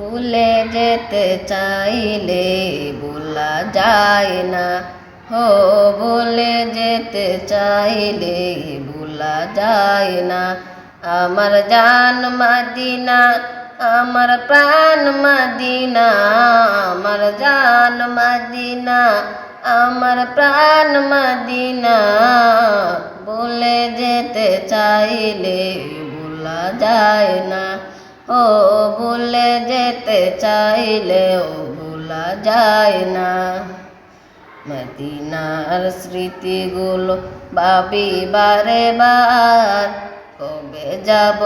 ভুলে যেতে চাইলে ভোলা যায় না। হো, ভুলে যেতে চাইলে ভোলা যায় না। আমার জান মাদিনা, আমার প্রাণ মাদিনা, আমার জান মাদিনা, আমার প্রাণ মাদিনা। বলে যেতে চাইলে ভোলা যায় না। ও ভুলে যেতে চাইলে ও ভোলা যায় না। মদিনার স্মৃতিগুলো ভাবি বারে বার। কবে যাব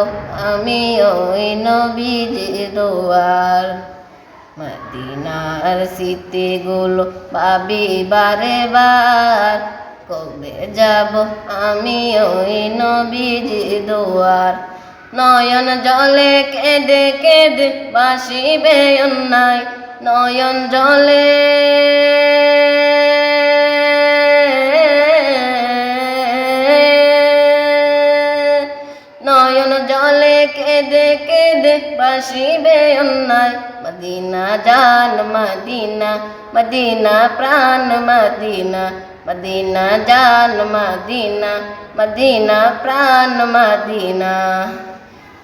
আমি ওই নবীজির দোয়ার? মদিনার স্মৃতিগুলো ভাবি বারে বার। কবে যাব আমি ওই নবীজির দোয়ার? নয়ন জলে কেঁদে কেঁদে বাসিবে অন্যায়। নয়ন জলে নয়ন জলে কেঁদে কেঁদে বাসিবে অন্যায়। মদিনা জান, মদিনা মদিনা প্রাণ, মদিনা মদিনা জান, মদিনা মদিনা প্রাণ, মদিনা।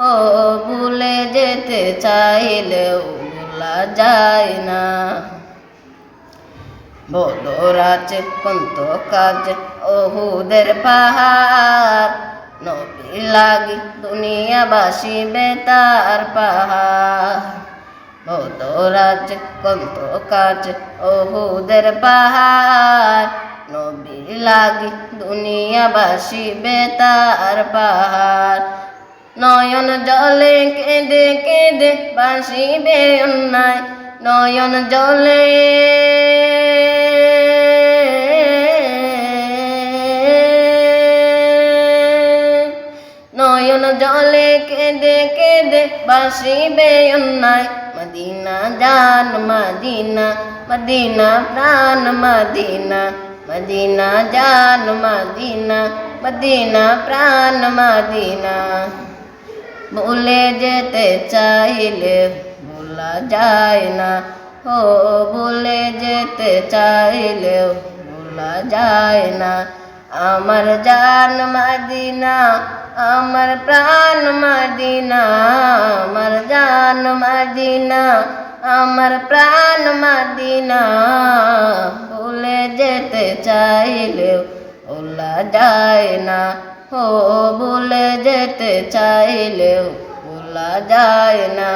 ও ভুলে যেতে চাইলেও ভোলা যায় না। বদরাজ কন্ত কাজ ওহুদের পাহাড়, নবী লাগি দুনিয়াবাসী বেতার পাহাড়। বদরাজ কন্ত কাজ ওহুদের পাহাড়, নবী লাগি দুনিয়াবাসী বেতার পাহাড়। নয়ন জলে কেঁদে কেঁদে বাসিবে অন্যায়। নয়ন জলে নয়ন জলে কেঁদে কেঁদে বাসিবে অন্যায়। মদিনা জান মদিনা মদিনা প্রাণ, মদিনা মদিনা জান মদিনা মদিনা প্রাণ, মদিনা। ভুলে যেতে চাইলে ভোলা যায় না। ও, ভুলে যেতে চাইলে ভোলা যায় না। আমার জান মদিনা, আমার প্রাণ মদিনা, আমার জান মদিনা, আমার প্রাণ মদিনা। ভুলে যেতে চাইলে ভোলা যায় না। ও ভুলে যেতে চাইলেও ভোলা যায় না।